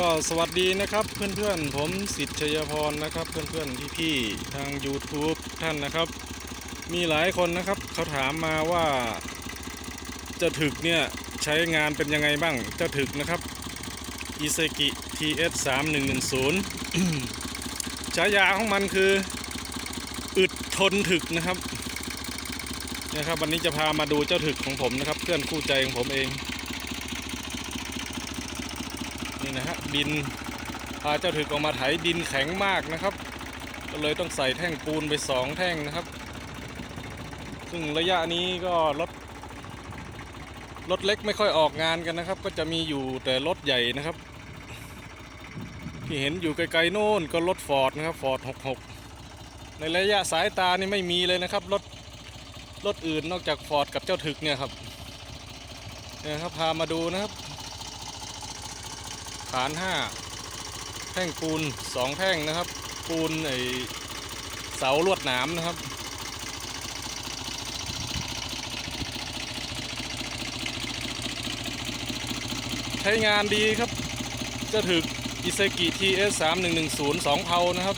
ก็สวัสดีนะครับเพื่อนๆ ผมสิทธิ์ชัยพรนะครับเพื่อนๆพี่ๆทาง YouTube ท่านนะครับ มีหลายคนนะครับเขาถามมาว่าจ้าถึกเนี่ยใช้งานเป็นยังไงบ้างจ้าถึกนะครับอิเซกิ TS 3 1 1 0ฉายาของมันคืออึดทนถึกนะครับนะครับ วันนี้จะพามาดูเจ้าถึกของผมนะครับ เพื่อนคู่ใจของผมเอง นี่นะฮะดินพาเจ้าถึกออกมาไถดินแข็งมากนะครับ ก็เลยต้องใส่แท่งปูนไปสองแท่งนะครับ ซึ่งระยะนี้ก็รถรถเล็กไม่ค่อยออกงานกันนะครับ ก็จะมีอยู่แต่รถใหญ่นะครับ ที่เห็นอยู่ไกลๆโน่นก็รถฟอร์ดนะครับฟอร์ด66 ในระยะสายตานี่ไม่มีเลยนะครับรถรถอื่นนอกจากฟอร์ดกับเจ้าถึกเนี่ยครับเนี่ยครับพามาดูนะครับ ฐานห้าแท่งปูนสองแท่งนะครับ ปูนไอเสาลวดหนามนะครับ ใช้งานดีครับ จะถึกอิเซกิ TS 3 1 1 0 2เพานะครับ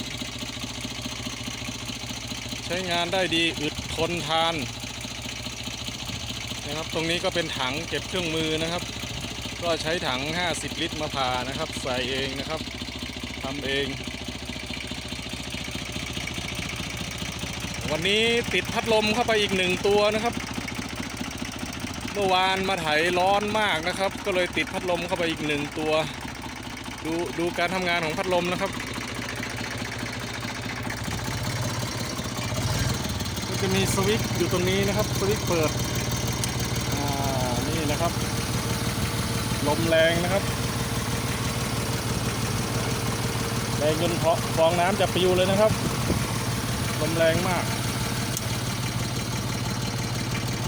ใช้งานได้ดีอึดทนทานนะครับ ตรงนี้ก็เป็นถังเก็บเครื่องมือนะครับ ก็ใช้ถัง 50 ลิตรมาผ่านะครับ ใส่เองนะครับทำเอง วันนี้ติดพัดลมเข้าไปอีกหนึ่งตัวนะครับ เมื่อวานมาไถร้อนมากนะครับ ก็เลยติดพัดลมเข้าไปอีกหนึ่งตัว ดูดูการทำงานของพัดลมนะครับจะมีสวิตช์อยู่ตรงนี้นะครับ สวิตช์เปิด อ่า นี่นะครับ ลมแรงนะครับแรงจนฟองน้ำจะปิวเลยนะครับ ลมแรงมาก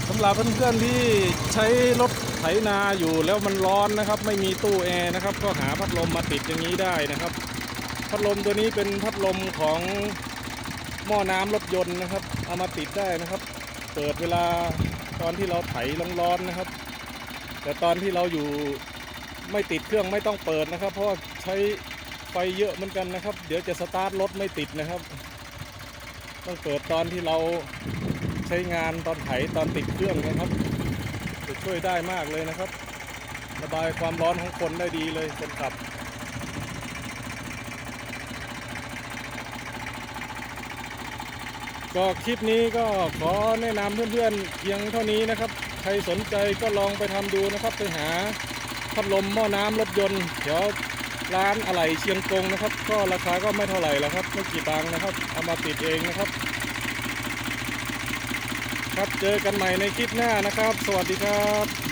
สำหรับเพื่อนๆที่ใช้รถไถนาอยู่แล้วมันร้อนนะครับ ไม่มีตู้แอร์นะครับ ก็หาพัดลมมาติดอย่างนี้ได้นะครับ พัดลมตัวนี้เป็นพัดลมของหม้อน้ำรถยนต์นะครับ เอามาติดได้นะครับ เปิดเวลาตอนที่เราไถร้อนๆนะครับ แต่ตอนที่เราอยู่ ไม่ติดเครื่องไม่ต้องเปิดนะครับ เพราะใช้ไฟเยอะเหมือนกันนะครับ เดี๋ยวจะสตาร์ทรถไม่ติดนะครับ ต้องเปิดตอนที่เราใช้งานตอนไถตอนติดเครื่องนะครับจะช่วยได้มากเลยนะครับ ระบายความร้อนของคนได้ดีเลยคนขับก็คลิปนี้ก็ขอแนะนำเพื่อนๆเพียงเท่านี้นะครับ ใครสนใจก็ลองไปทำดูนะครับไปหา พัดลมหม้อน้ำรถยนต์เดี๋ยวร้านอะไหล่เชียงกงนะครับ ก็ราคาก็ไม่เท่าไหร่แล้วครับไม่กี่ตังค์นะครับเอามาติดเองนะครับ ครับเจอกันใหม่ในคลิปหน้านะครับ สวัสดีครับ